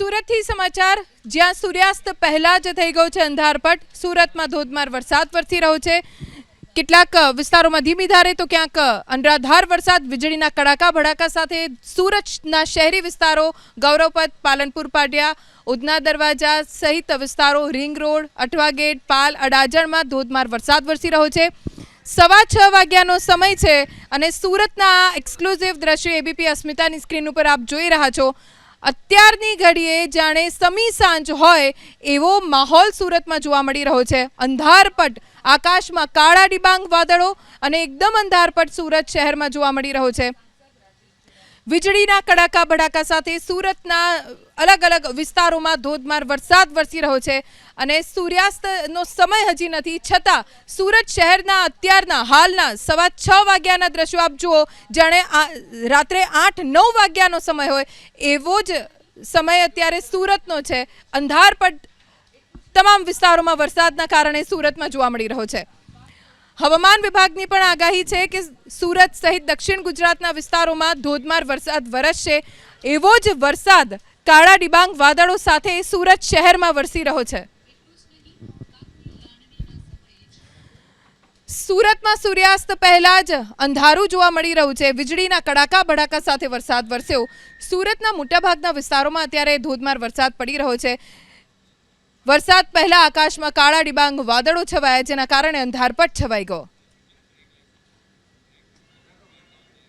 સુરતથી સમાચાર. જ્યાં સૂર્યાસ્ત પહેલાં જ થઈ ગયો છે અંધારપટ. સુરતમાં ધોધમાર વરસાદ વરસી રહ્યો છે. કેટલાક વિસ્તારોમાં ધીમી ધારે તો ક્યાંક અનરાધાર વરસાદ, વીજળીના કડાકા ભડાકા સાથે સુરતના શહેરી વિસ્તારો ગૌરવપથ પાલનપુર, પાટિયા, ઉધના દરવાજા સહિત વિસ્તારો, ring road, Athwa gate, Pal, અડાજણમાં ધોધમાર વરસાદ વરસી રહ્યો છે. સવા છ વાગ્યાનો સમય છે અને સુરતના આ એક્સક્લુઝિવ દ્રશ્ય એબીપી અસ્મિતાની સ્ક્રીન ઉપર આપ જોઈ રહ્યા છો. અત્યારની ઘડીએ જાણે સમી સાંજ હોય એવો માહોલ સુરતમાં જોવા મળી રહ્યો છે. અંધારપટ, આકાશમાં કાળા ડિબાંગ વાદળો અને એકદમ અંધારપટ સુરત શહેરમાં જોવા મળી રહ્યો છે. વીજળીના કડાકા બડાકા સાથે સુરતના અલગ અલગ વિસ્તારોમાં ધોધમાર વરસાદ વરસી રહ્યો છે અને સૂર્યાસ્તનો સમય હજી નથી. છતાં સુરત શહેરના અત્યારના હાલના સવા છ વાગ્યાના દ્રશ્યો આપ જુઓ, જાણે રાત્રે આઠ નવ વાગ્યાનો સમય હોય, એવો જ સમય અત્યારે સુરતનો છે. અંધારપટ તમામ વિસ્તારોમાં વરસાદના કારણે સુરતમાં જોવા મળી રહ્યો છે. હવામાન વિભાગની પણ આગાહી છે કે સુરત સહિત દક્ષિણ ગુજરાતના વિસ્તારોમાં ધોધમાર વરસાદ વરસશે. એવો જ વરસાદ કાળા ડિબાંગ વાદળો સાથે સુરત શહેરમાં વરસી રહ્યો છે. સુરતમાં સૂર્યાસ્ત પહેલા જ અંધારું જોવા મળી રહ્યું છે. વીજળીના કડાકા ભડાકા સાથે વરસાદ વરસ્યો. સુરતના મોટાભાગના વિસ્તારોમાં અત્યારે ધોધમાર વરસાદ પડી રહ્યો છે. વરસાદ પહેલા આકાશમાં કાળા ડિબાંગ વાદળો છવાયા જેના કારણે અંધારપટ છવાઈ ગયો.